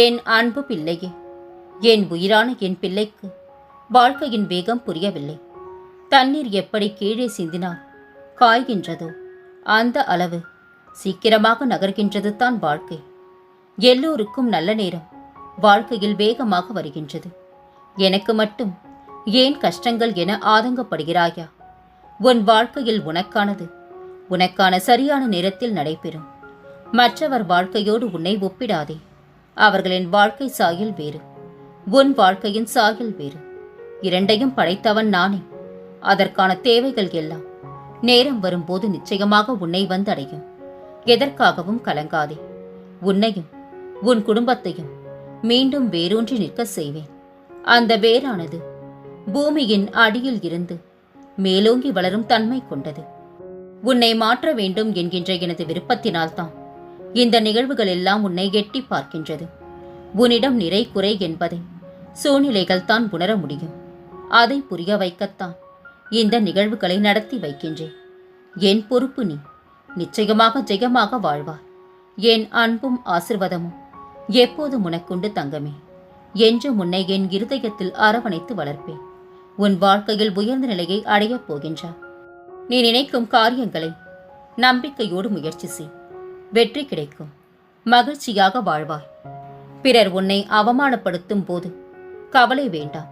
என் அன்பு பிள்ளையே என் உயிரான என் பிள்ளைக்கு வாழ்க்கையின் வேகம் புரியவில்லை. தண்ணீர் எப்படி கீழே சிந்தினால் காய்கின்றதோ அந்த அளவு சீக்கிரமாக நகர்கின்றது தான் வாழ்க்கை. எல்லோருக்கும் நல்ல நேரம் வாழ்க்கையில் வேகமாக வருகின்றது. எனக்கு மட்டும் ஏன் கஷ்டங்கள் என ஆதங்கப்படுகிறாயா? உன் வாழ்க்கையில் உனக்கானது உனக்கான சரியான நேரத்தில் நடைபெறும். மற்றவர் வாழ்க்கையோடு உன்னை ஒப்பிடாதே. அவர்களின் வாழ்க்கை சாயல் வேறு. உன் வாழ்க்கையின் சாயல் வேறு. இரண்டையும் படைத்தவன் நானே. அதற்கான தேவைகள் எல்லாம் நேரம் வரும்போது நிச்சயமாக உன்னை வந்தடையும். எதற்காகவும் கலங்காதே. உன்னையும் உன் குடும்பத்தையும் மீண்டும் வேரூன்றி நிற்க செய்வேன். அந்த வேரானது பூமியின் அடியில் இருந்து மேலோங்கி வளரும் தன்மை கொண்டது. உன்னை மாற்ற வேண்டும் என்கின்ற எனது விருப்பத்தினால்தான் இந்த நிகழ்வுகள் எல்லாம் உன்னை எட்டி பார்க்கின்றது. உன்னிடம் நிறை குறை என்பதை சூழ்நிலைகள் தான் உணர முடியும். அதை புரிய வைக்கத்தான் இந்த நிகழ்வுகளை நடத்தி வைக்கின்றேன். என் பொறுப்பு நீ. நிச்சயமாக ஜெயமாக வாழ்வார் என் அன்பும் ஆசிர்வாதமும் எப்போதும் உனக்குண்டு தங்கமே. என்று உன்னை என் இருதயத்தில் அரவணைத்து வளர்ப்பேன். உன் வாழ்க்கையில் உயர்ந்த நிலையை அடையப் போகின்றார் நீ நினைக்கும் காரியங்களை நம்பிக்கையோடு முயற்சி செய். வெற்றி கிடைக்கும். மகிழ்ச்சியாக வாழ்வாய். பிறர் உன்னை அவமானப்படுத்தும் போது கவலை வேண்டாம்.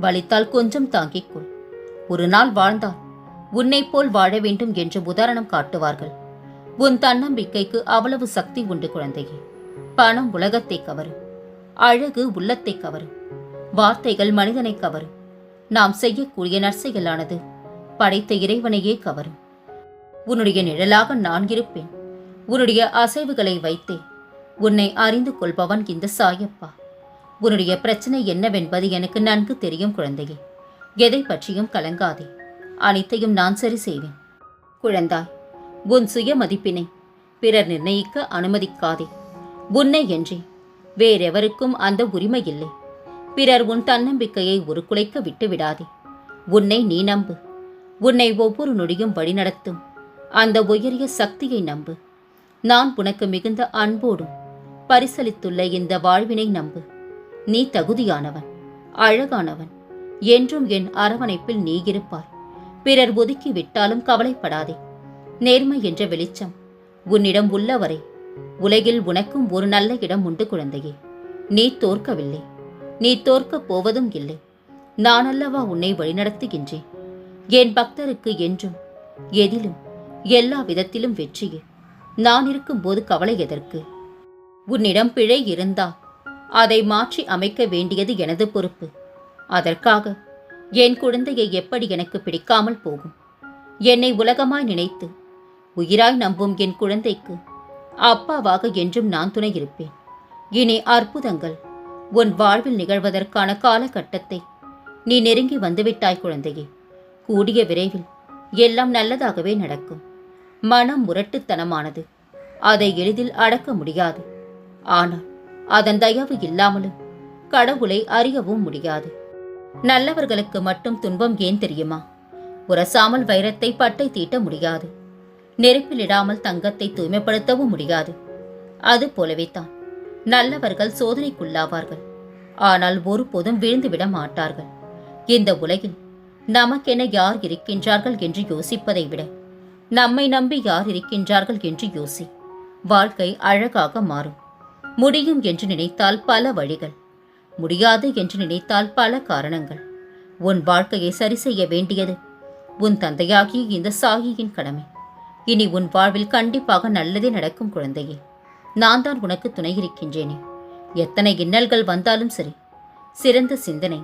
வலித்தால் கொஞ்சம் தாங்கிக் கொள். ஒரு நாள் வாழ்ந்தால் உன்னைப் போல் வாழ வேண்டும் என்று உதாரணம் காட்டுவார்கள். உன் தன்னம்பிக்கைக்கு அவ்வளவு சக்தி உண்டு குழந்தையே. பணம் உலகத்தை கவரும். அழகு உள்ளத்தை கவரும். வார்த்தைகள் மனிதனை கவரும். நாம் செய்யக்கூடிய நற்செயலானது படைத்த இறைவனையே கவரும். உன்னுடைய நிழலாக நான் இருப்பேன். உன்னுடைய அசைவுகளை வைத்தே. உன்னை அறிந்து கொள்பவன் இந்த சாயப்பா. உன்னுடைய பிரச்சனை என்னவென்பது எனக்கு நன்கு தெரியும் குழந்தையே. எதை பற்றியும் கலங்காதே. அனைத்தையும் நான் சரி செய்வேன். குழந்தாய் உன் சுய மதிப்பினை பிறர் நிர்ணயிக்க அனுமதிக்காதே. உன்னை என்றே வேறெவருக்கும் அந்த உரிமை இல்லை. பிறர் உன் தன்னம்பிக்கையை உருக்குலைக்க குலைக்க விட்டுவிடாதே. உன்னை நீ நம்பு. உன்னை ஒவ்வொரு நொடியும் வழிநடத்தும். அந்த உயரிய சக்தியை நம்பு. நான் உனக்கு மிகுந்த அன்போடும் பரிசளித்துள்ள இந்த வாழ்வினை நம்பு. நீ தகுதியானவன் அழகானவன் என்றும் என் அரவணைப்பில் நீ இருப்பாய். பிறர் ஒதுக்கி விட்டாலும் கவலைப்படாதே. நேர்மை என்ற வெளிச்சம் உன்னிடம் உள்ளவரை. உலகில் உனக்கும் ஒரு நல்ல இடம் உண்டு குழந்தையே. நீ தோற்கவில்லை. நீ தோற்கப் போவதும் இல்லை. நானல்லவா உன்னை வழிநடத்துகின்றேன். என் பக்தருக்கு என்றும் எதிலும் எல்லா விதத்திலும் வெற்றியே. நான் இருக்கும்போது கவலை எதற்கு? உன்னிடம் பிழை இருந்தால் அதை மாற்றி அமைக்க வேண்டியது எனது பொறுப்பு. அதற்காக என் குழந்தையை எப்படி எனக்கு பிடிக்காமல் போகும்? என்னை உலகமாய் நினைத்து உயிராய் நம்பும் என் குழந்தைக்கு அப்பாவாக என்றும் நான் துணை இருப்பேன். இனி அற்புதங்கள் உன் வாழ்வில் நிகழ்வதற்கான காலகட்டத்தை நீ நெருங்கி வந்துவிட்டாய் குழந்தையே. கூடிய விரைவில் எல்லாம் நல்லதாகவே நடக்கும். மனம் முரட்டுத்தனமானது. அதை எளிதில் அடக்க முடியாது. ஆனால் அதன் தயவு இல்லாமலும் கடவுளை அறியவும் முடியாது. நல்லவர்களுக்கு மட்டும் துன்பம் ஏன் தெரியுமா? உரசாமல் வைரத்தை பட்டை தீட்ட முடியாது. நெருப்பிலிடாமல் தங்கத்தை தூய்மைப்படுத்தவும் முடியாது. அது போலவே தான் நல்லவர்கள் சோதனைக்குள்ளாவார்கள். ஆனால் ஒருபோதும் வீழ்ந்துவிட மாட்டார்கள். இந்த உலகில் நமக்கென யார் இருக்கின்றார்கள் என்று யோசிப்பதை விட நம்மை நம்பி யார் இருக்கின்றார்கள் என்று யோசி. வாழ்க்கை அழகாக மாறும். முடியும் என்று நினைத்தால் பல வழிகள். முடியாது என்று நினைத்தால் பல காரணங்கள். உன் வாழ்க்கையை சரி செய்ய வேண்டியது. உன் தந்தையாகிய இந்த சாகியின் கடமை. இனி உன் வாழ்வில் கண்டிப்பாக நல்லதே நடக்கும் குழந்தையே. நான் தான் உனக்கு துணை இருக்கின்றேனே. எத்தனை இன்னல்கள் வந்தாலும் சரி. சிறந்த சிந்தனை.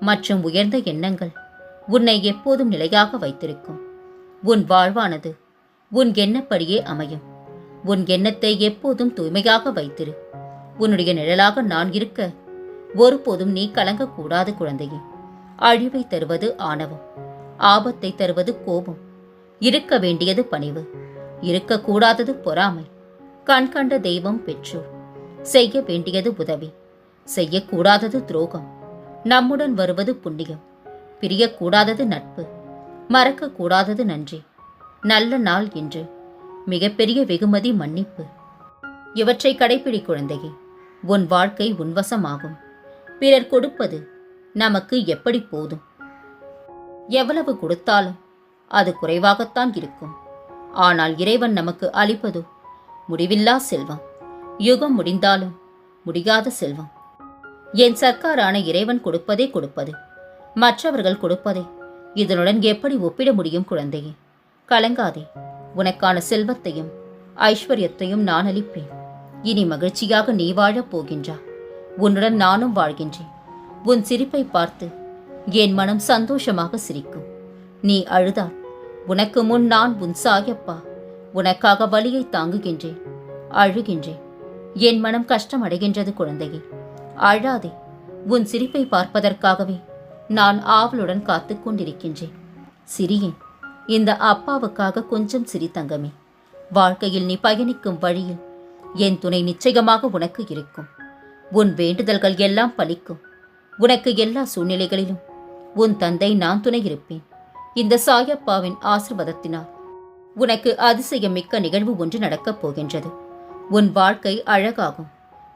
மற்றும் உயர்ந்த எண்ணங்கள். உன்னை எப்போதும் நிலையாக வைத்திருக்கும். உன் வாழ்வானது. உன் எண்ணப்படியே அமையும். உன் எண்ணத்தை எப்போதும் தூய்மையாக வைத்திரு. உன்னுடைய நிழலாக நான் இருக்க ஒருபோதும் நீ கலங்கக்கூடாது குழந்தையே. அழிவை தருவது ஆணவம் ஆபத்தை தருவது கோபம் இருக்க வேண்டியது பணிவு இருக்கக்கூடாதது பொறாமை. கண்கண்ட தெய்வம் பெற்றோர் செய்ய வேண்டியது உதவி செய்யக்கூடாதது துரோகம். நம்முடன் வருவது புண்ணியம் பிரியக்கூடாதது நட்பு. மறக்கக்கூடாதது நன்றி. நல்ல நாள் இன்று. மிகப்பெரிய வெகுமதி மன்னிப்பு. இவற்றை கடைப்பிடி குழந்தையே உன் வாழ்க்கை உன்வசமாகும். பிறர் கொடுப்பது நமக்கு எப்படி போதும்? எவ்வளவு கொடுத்தாலும் அது குறைவாகத்தான் இருக்கும். ஆனால் இறைவன் நமக்கு அளிப்பதோ முடிவில்லா செல்வம். யுகம் முடிந்தாலும் முடியாத செல்வம். என் சர்க்காரான இறைவன் கொடுப்பதே கொடுப்பது. மற்றவர்கள் கொடுப்பதே இதனுடன் எப்படி ஒப்பிட முடியும் குழந்தையே? கலங்காதே. உனக்கான செல்வத்தையும் ஐஸ்வர்யத்தையும் நான் அளிப்பேன். இனி மகிழ்ச்சியாக நீ வாழப் போகின்றா. உன்னுடன் நானும் வாழ்கின்றேன். உன் சிரிப்பை பார்த்து என் மனம் சந்தோஷமாக சிரிக்கும். நீ அழுதால் உனக்கு முன் நான் உன் சாயப்பா உனக்காக வலியை தாங்குகின்றேன் அழுகின்றேன். என் மனம் கஷ்டம் அடைகின்றது குழந்தையே. அழாதே. உன் சிரிப்பை பார்ப்பதற்காகவே நான் ஆவலுடன் காத்து கொண்டிருக்கின்றேன். சிறியேன் இந்த அப்பாவுக்காக கொஞ்சம் சிரி தங்கமே. வாழ்க்கையில் நீ பயணிக்கும் வழியில் என் துணை நிச்சயமாக உனக்கு இருக்கும். உன் வேண்டுதல்கள் எல்லாம் பலிக்கும். உனக்கு எல்லா சூழ்நிலைகளிலும் உன் தந்தை நான் துணை இருப்பேன். இந்த சாயப்பாவின் ஆசிர்வாதத்தினால் உனக்கு அதிசயம் மிக்க நிகழ்வு ஒன்று நடக்கப் போகின்றது. உன் வாழ்க்கை அழகாகும்.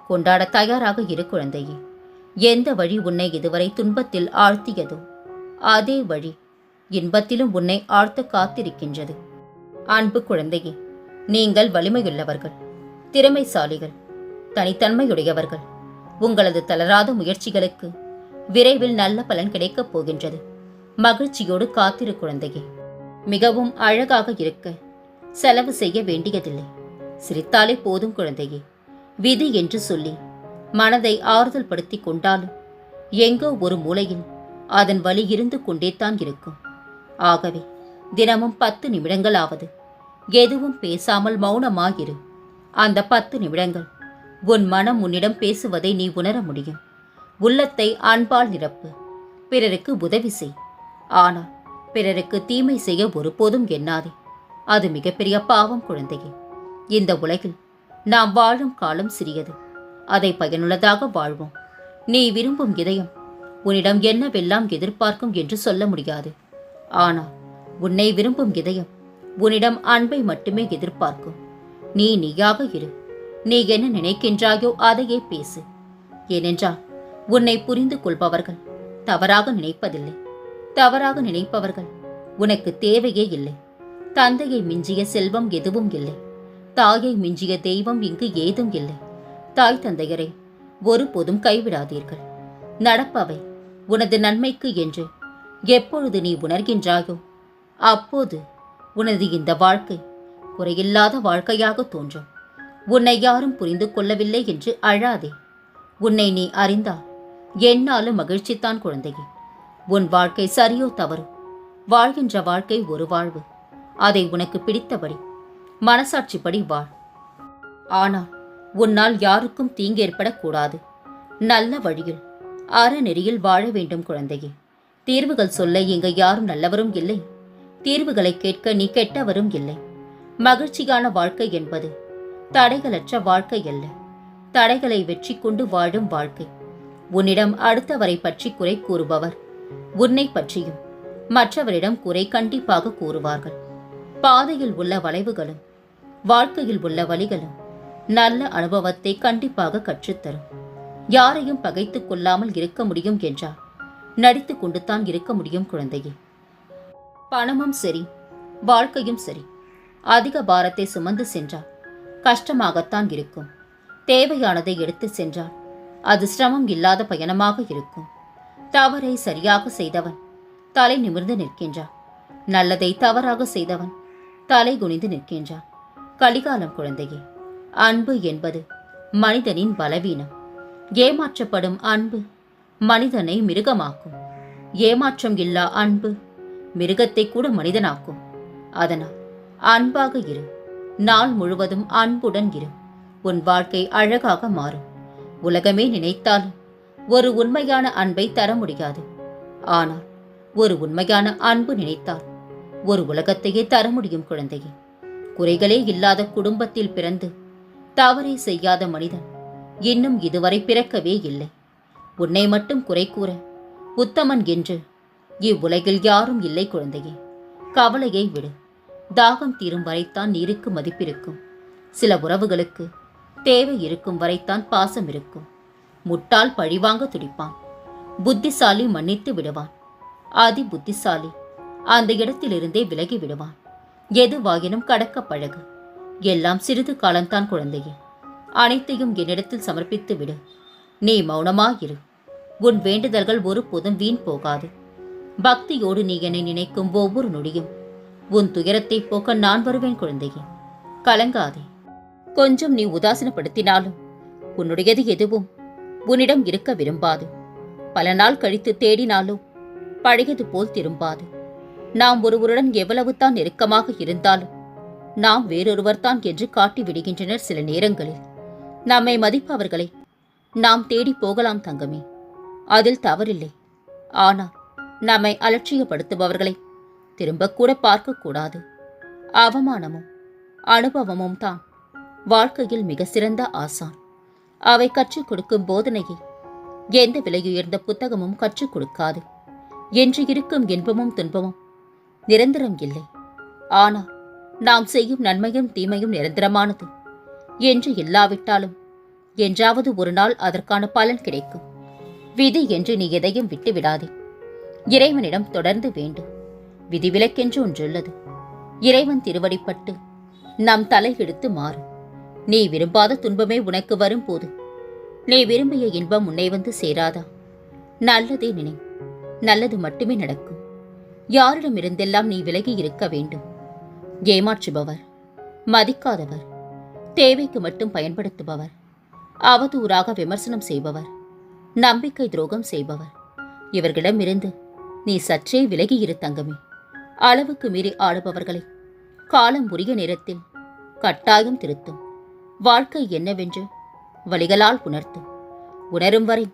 கொண்டாட தயாராக இரு குழந்தையே. எந்த வழி உன்னை இதுவரை துன்பத்தில் ஆழ்த்தியதோ அதே வழி இன்பத்திலும் உன்னை ஆழ்த்த காத்திருக்கின்றது. அன்பு குழந்தையே நீங்கள் வலிமையுள்ளவர்கள் திறமைசாலிகள் தனித்தன்மையுடையவர்கள். உங்களது தளராத முயற்சிகளுக்கு விரைவில் நல்ல பலன் கிடைக்கப் போகின்றது. மகிழ்ச்சியோடு காத்திரு குழந்தையே. மிகவும் அழகாக இருக்க செலவு செய்ய வேண்டியதில்லை. சிரித்தாலே போதும் குழந்தையே. விதி என்று சொல்லி மனதை ஆறுதல் படுத்திக் கொண்டாலும் எங்கோ ஒரு மூலையில் அதன் வலி இருந்து கொண்டேத்தான் இருக்கும். ஆகவே தினமும் பத்து நிமிடங்களாவது எதுவும் பேசாமல் மௌனமாயிரு. அந்த பத்து நிமிடங்கள் உன் மனம் உன்னிடம் பேசுவதை நீ உணர முடியும். உள்ளத்தை அன்பால் நிரப்பு. பிறருக்கு உதவி செய். ஆனால் பிறருக்கு தீமை செய்ய ஒருபோதும் எண்ணாதே. அது மிகப்பெரிய பாவம் குழந்தையே. இந்த உலகில் நாம் வாழும் காலம் சிறியது. அதை பயனுள்ளதாக வாழ்வோம். நீ விரும்பும் இதயம் உன்னிடம் என்னவெல்லாம் எதிர்பார்க்கும் என்று சொல்ல முடியாது. ஆனால் உன்னை விரும்பும் இதயம் உன்னிடம் அன்பை மட்டுமே எதிர்பார்க்கும். நீ நீயாக இரு. நீ என்ன நினைக்கின்றாயோ அதையே பேசு. ஏனென்றால் உன்னை புரிந்து கொள்பவர்கள் தவறாக நினைப்பதில்லை. தவறாக நினைப்பவர்கள் உனக்கு தேவையே இல்லை. தந்தையை மிஞ்சிய செல்வம் எதுவும் இல்லை. தாயை மிஞ்சிய தெய்வம் இங்கு ஏதும் இல்லை. தாய் தந்தையரை ஒருபோதும் கைவிடாதீர்கள். நடப்பவை உனது நன்மைக்கு என்று எப்பொழுது நீ உணர்கின்றாயோ அப்போது உனது இந்த வாழ்க்கை குறையில்லாத வாழ்க்கையாக தோன்றும். உன்னை யாரும் புரிந்து கொள்ளவில்லை என்று அழாதே. உன்னை நீ அறிந்தால் என்னாலும் மகிழ்ச்சித்தான் குழந்தையே. உன் வாழ்க்கை சரியோ தவறு? வாழ்கின்ற வாழ்க்கை ஒரு வாழ்வு. அதை உனக்கு பிடித்தபடி மனசாட்சிப்படி வாழ். ஆனால் உன்னால் யாருக்கும் தீங்கு ஏற்படக்கூடாது நல்ல வழியில். அறநெறியில் வாழ வேண்டும் குழந்தையே. தீர்வுகள் சொல்ல இங்கு யாரும் நல்லவரும் இல்லை. தீர்வுகளை கேட்க நீ கெட்டவரும் இல்லை. மகிழ்ச்சியான வாழ்க்கை என்பது தடைகளற்ற வாழ்க்கை அல்ல. தடைகளை வெற்றி கொண்டு வாழும் வாழ்க்கை. உன்னிடம் அடுத்தவரை பற்றி குறை கூறுபவர் உன்னை பற்றியும் மற்றவரிடம் குறை கண்டிப்பாக கூறுவார்கள். பாதையில் உள்ள வளைவுகளும் வாழ்க்கையில் உள்ள வழிகளும் நல்ல அனுபவத்தை கண்டிப்பாக கற்றுத்தரும். யாரையும் பகைத்துக் கொள்ளாமல் இருக்க முடியும் என்றால் நடித்துக் கொண்டுதான் இருக்க முடியும் குழந்தையே. பணமும் சரி வாழ்க்கையும் சரி. அதிக பாரத்தை சுமந்து சென்றால் கஷ்டமாகத்தான் இருக்கும். தேவையானதை எடுத்து சென்றால் அது சிரமம் இல்லாத பயணமாக இருக்கும். தவறை சரியாக செய்தவன் தலை நிமிர்ந்து நிற்கின்றான் நல்லதை தவறாக செய்தவன் தலை குனிந்து நிற்கின்றான் கலிகாலம் குழந்தையே. அன்பு என்பது மனிதனின் பலவீனம். ஏமாற்றப்படும் அன்பு மனிதனை மிருகமாக்கும். ஏமாற்றம் இல்லா அன்பு மிருகத்தை கூட மனிதனாக்கும். அதனால் அன்பாக இரு. நாள் முழுவதும் அன்புடன் இரு. உன் வாழ்க்கை அழகாக மாறும். உலகமே நினைத்தாலும் ஒரு உண்மையான அன்பை தர முடியாது. ஆனால் ஒரு உண்மையான அன்பு நினைத்தால் ஒரு உலகத்தையே தர முடியும் குழந்தையே. குறைகளே இல்லாத குடும்பத்தில் பிறந்து தவறே செய்யாத மனிதன் இன்னும் இதுவரை பிறக்கவே இல்லை. உன்னை மட்டும் குறை கூற உத்தமன் என்று இவ்வுலகில் யாரும் இல்லை குழந்தையே. கவலையை விடு. தாகம் தீரும் வரைத்தான் நீருக்கு மதிப்பிருக்கும். சில உறவுகளுக்கு தேவை இருக்கும் வரைத்தான் பாசம் இருக்கும். முட்டாள் பழிவாங்க துடிப்பான். புத்திசாலி மன்னித்து விடுவான். அதி புத்திசாலி அந்த இடத்திலிருந்தே விலகி விடுவான். எதுவாயினும் கடக்க பழகு. எல்லாம் சிறிது காலம்தான் குழந்தையே. அனைத்தையும் என்னிடத்தில் சமர்ப்பித்து விடு. நீ மௌனமாயிரு. உன் வேண்டுதல்கள் ஒருபோதும் வீண் போகாது. பக்தியோடு நீ என்னை நினைக்கும் ஒவ்வொரு நொடியும் உன் துயரத்தை போக்க நான் வருவேன் குழந்தையே. கலங்காதே. கொஞ்சம் நீ உதாசீனப்படுத்தினாலும் உன்னுடையது எதுவும் உன்னிடம் இருக்க விரும்பாது. பல நாள் கழித்து தேடினாலும் பழையது போல் திரும்பாது. நாம் ஒருவருடன் எவ்வளவு தான் நெருக்கமாக இருந்தாலும் நாம் வேறொருவர்தான் என்று காட்டி விடுகின்றனர் சில நேரங்களில். நம்மை மதிப்பவர்களை நாம் தேடி போகலாம் தங்கமே. அதில் தவறில்லை. ஆனால் நம்மை அலட்சியப்படுத்துபவர்களை திரும்பக்கூட பார்க்கக்கூடாது. அவமானமும் அனுபவமும் தான் வாழ்க்கையில் மிக சிறந்த ஆசான். அவை கற்றுக் கொடுக்கும் போதனையை எந்த விலையுயர்ந்த புத்தகமும் கற்றுக் கொடுக்காது. என்று இருக்கும் இன்பமும் துன்பமும் நிரந்தரம் இல்லை. ஆனால் நாம் செய்யும் நன்மையும் தீமையும் நிரந்தரமானது. என்று இல்லாவிட்டாலும் என்றாவது ஒரு நாள் அதற்கான பலன் கிடைக்கும். விதி என்று நீ எதையும் விட்டு விடாதே இறைவனிடம் தொடர்ந்து வேண்டும் விதிவிலக்கென்று ஒன்றுள்ளது. இறைவன் திருவடிப்பட்டு நம் தலை எடுத்து மாறு. நீ விரும்பாத துன்பமே உனக்கு வரும்போது நீ விரும்பிய இன்பம் உன்னை வந்து சேராதா? நல்லதே நினை. நல்லது மட்டுமே நடக்கும். யாரிடமிருந்தெல்லாம் நீ விலகி இருக்க வேண்டும். ஏமாற்றுபவர். மதிக்காதவர். தேவைக்கு மட்டும் பயன்படுத்துபவர். அவதூறாக விமர்சனம் செய்பவர். நம்பிக்கை துரோகம் செய்பவர். இவர்களிடமிருந்து நீ சற்றே விலகி தங்கமே. அளவுக்கு மீறி ஆடுபவர்களை காலம் உரிய நேரத்தில் கட்டாயம் திருத்தும். வாழ்க்கை என்னவென்று வழிகளால் உணர்த்தும். உணரும் வரை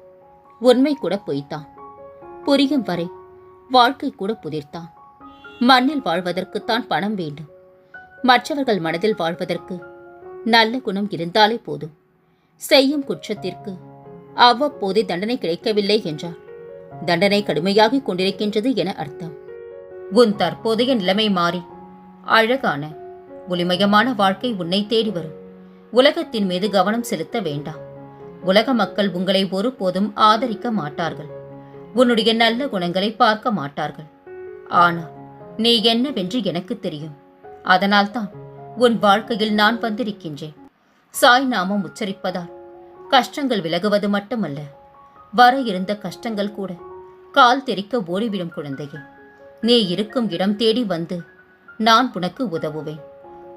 உண்மை கூட பொய்த்தான். புரியும் வரை வாழ்க்கை கூட புதிர்த்தான். மண்ணில் வாழ்வதற்குத்தான் பணம் வேண்டும். மற்றவர்கள் மனதில் வாழ்வதற்கு நல்ல குணம் இருந்தாலே போதும். செய்யும் குற்றத்திற்கு அவ்வப்போதே தண்டனை கிடைக்கவில்லை என்றால் தண்டனை கடுமையாகிக் கொண்டிருக்கின்றது என அர்த்தம். உன் தற்போதைய நிலைமை மாறி அழகான ஒளிமயமான வாழ்க்கை உன்னை தேடி வரும். உலகத்தின் மீது கவனம் செலுத்த வேண்டாம். உலக மக்கள் உங்களை ஒருபோதும் ஆதரிக்க மாட்டார்கள். உன்னுடைய நல்ல குணங்களை பார்க்க மாட்டார்கள். ஆனால் நீ என்னவென்று எனக்கு தெரியும். அதனால்தான் உன் வாழ்க்கையில் நான் வந்திருக்கின்றேன். சாய் நாமம் உச்சரிப்பதால் கஷ்டங்கள் விலகுவது மட்டுமல்ல வர இருந்த கஷ்டங்கள் கூட கால் தெறிக்க ஓடிவிடும் குழந்தையே. நீ இருக்கும் இடம் தேடி வந்து நான் உனக்கு உதவுவேன்.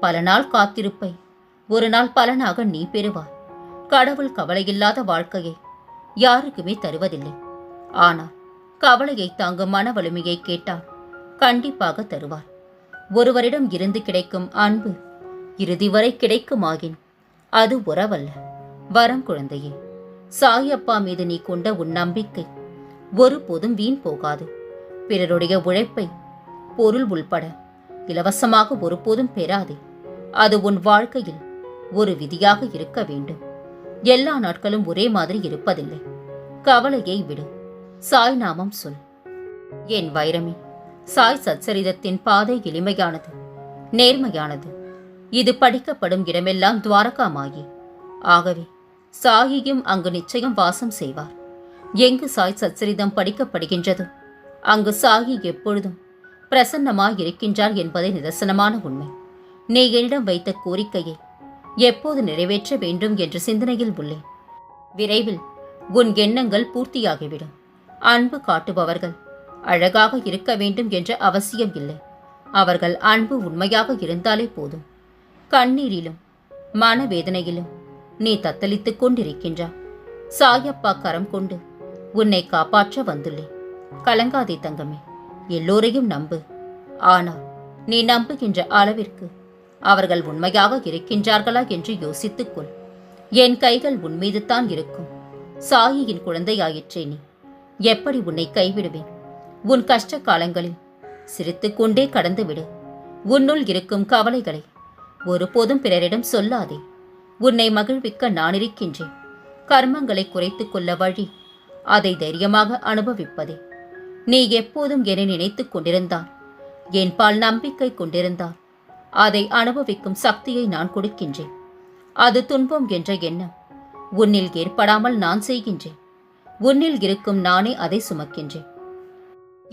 பல நாள் காத்திருப்பை ஒரு நாள் பலனாக நீ பெறுவாய். கடவுள் கவலையில்லாத வாழ்க்கையை யாருக்குமே தருவதில்லை. ஆனால் கவலையை தாங்கும் மன வலிமையை கேட்டால் கண்டிப்பாக தருவார். ஒருவரிடம் இருந்து கிடைக்கும் அன்பு இறுதி வரை கிடைக்குமாகின் அது உறவல்ல. வரம் குழந்தையே சாயப்பா மீது நீ கொண்ட உன் நம்பிக்கை ஒருபோதும் வீண் போகாது. பிறருடைய உழைப்பை பொருள் உள்பட இலவசமாக ஒருபோதும் பெறாதே. அது உன் வாழ்க்கையில் ஒரு விதியாக இருக்க வேண்டும். எல்லா நாட்களும் ஒரே மாதிரி இருப்பதில்லை. கவலையை விடு. சாய் நாமம் சொல். என் வைரமே சாய் சச்சரிதத்தின் பாதை எளிமையானது நேர்மையானது. இது படிக்கப்படும் இடமெல்லாம் துவாரகாமாகி ஆகவே சாயியும் அங்கு நிச்சயம் வாசம் செய்வார். எங்கு சாய் சச்சரிதம் படிக்கப்படுகின்றதோ? அங்கு சாயி எப்பொழுதும் பிரசன்னமாய் இருக்கின்றார் என்பதை நிதர்சனமான உண்மை. நீ என்னிடம் வைத்த கோரிக்கையை எப்போது நிறைவேற்ற வேண்டும் என்ற சிந்தனையில் உள்ளேன். விரைவில் உன் எண்ணங்கள் பூர்த்தியாகிவிடும். அன்பு காட்டுபவர்கள் அழகாக இருக்க வேண்டும் என்ற அவசியம் இல்லை. அவர்கள் அன்பு உண்மையாக இருந்தாலே போதும். கண்ணீரிலும் மனவேதனையிலும் நீ தத்தளித்துக் கொண்டிருக்கின்றா. சாயப்பா கரம் கொண்டு உன்னை காப்பாற்ற வந்துள்ளேன். கலங்காதே தங்கமே எல்லோரையும் நம்பு. ஆனால் நீ நம்புகின்ற அளவிற்கு அவர்கள் உண்மையாக இருக்கின்றார்களா என்று யோசித்துக்கொள் என் கைகள் உன் மீது தான் இருக்கும். சாயியின் குழந்தையாயிற்றே நீ. எப்படி உன்னை கைவிடுவேன்? உன் கஷ்ட காலங்களில் சிரித்துக்கொண்டே கடந்துவிடு. உன்னுள் இருக்கும் கவலைகளை. ஒருபோதும் பிறரிடம் சொல்லாதே. உன்னை மகிழ்விக்க நான் இருக்கின்றேன் கர்மங்களை குறைத்து கொள்ள வழி. அதை தைரியமாக அனுபவிப்பதே. நீ எப்போதும் என்னை நினைத்துக் கொண்டிருந்தால். என் பால் நம்பிக்கை கொண்டிருந்தால். அதை அனுபவிக்கும் சக்தியை நான் கொடுக்கின்றேன். அது துன்பம் என்ற எண்ணம். உன்னில் ஏற்படாமல் நான் செய்கின்றேன். உன்னில் இருக்கும் நானே அதை சுமக்கின்றேன்.